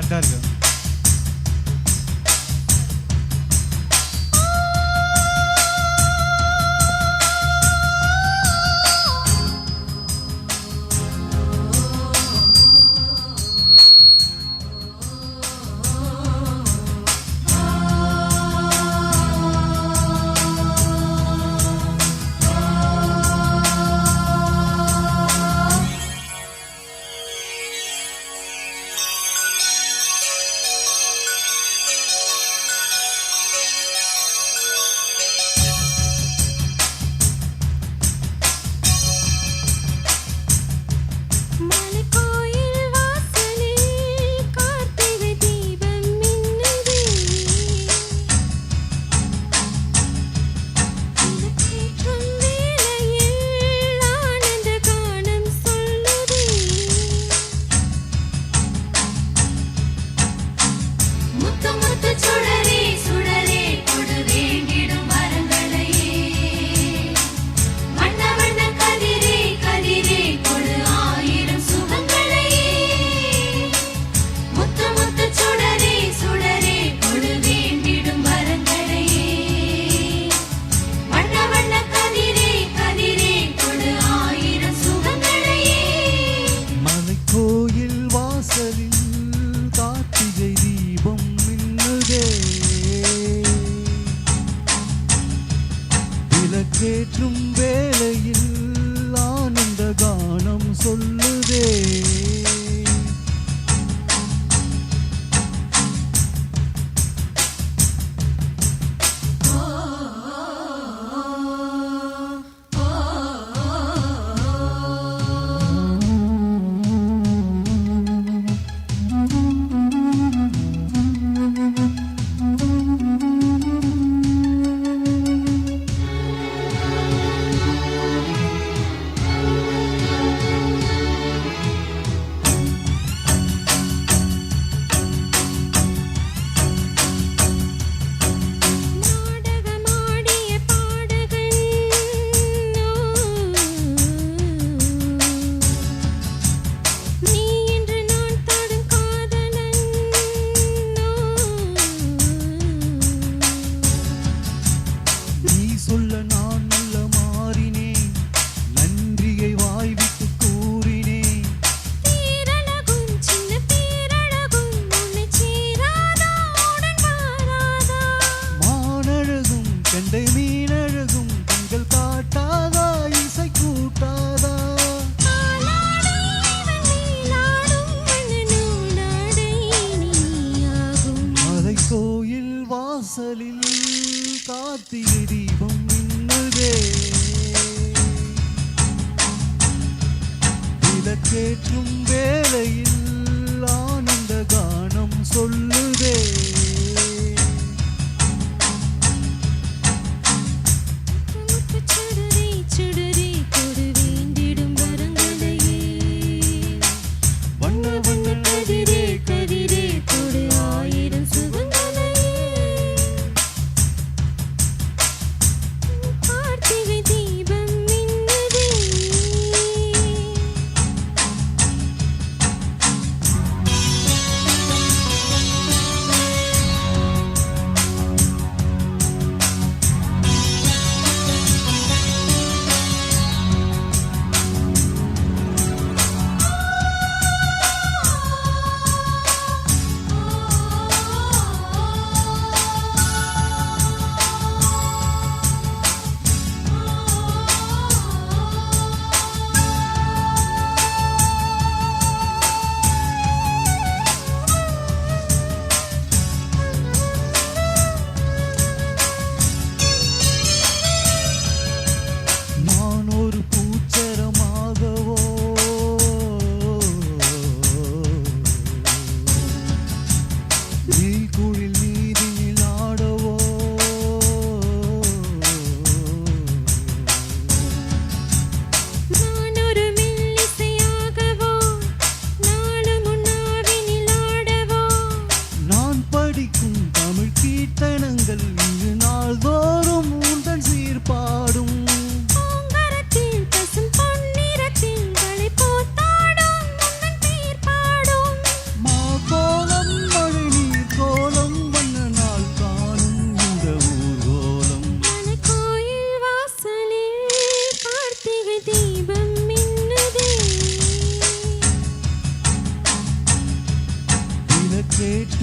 കണ്ടാലോ வாசலில் கார்த்திகை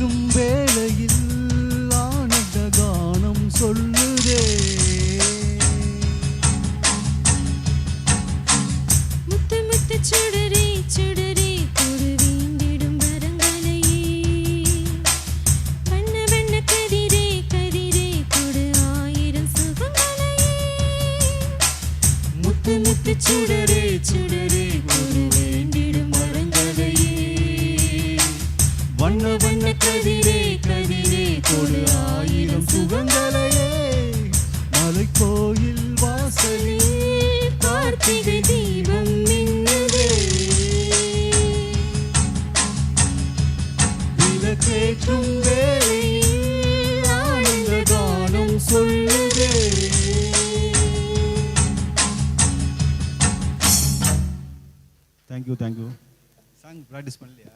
விளக்கேற்றும் வேளையில் ஆனந்த கானம் சொல்லுதே. முத்து முத்து சுடரே சுடரே கொடு வீண்டிடும் வரங்களையே. வண்ண வண்ண கதிரே கதிரே கொடு ஆயிரம் சுகங்களையே. முத்து முத்து சுடரே சுடரே கொடு வண்ண வண்ண கதிரே கதிரே. கொடு ஆயிரம் சுகங்களையே. மலை கோயில் வாசலே கார்த்திகை தீபம் மின்னுதே. விளக்கேற்றும் வேளையில் ஆனந்த கானம் சொல்லுதே. தேங்க்யூ தேங்க்யூ சாங் ப்ராக்டிஸ் பண்ணலையா?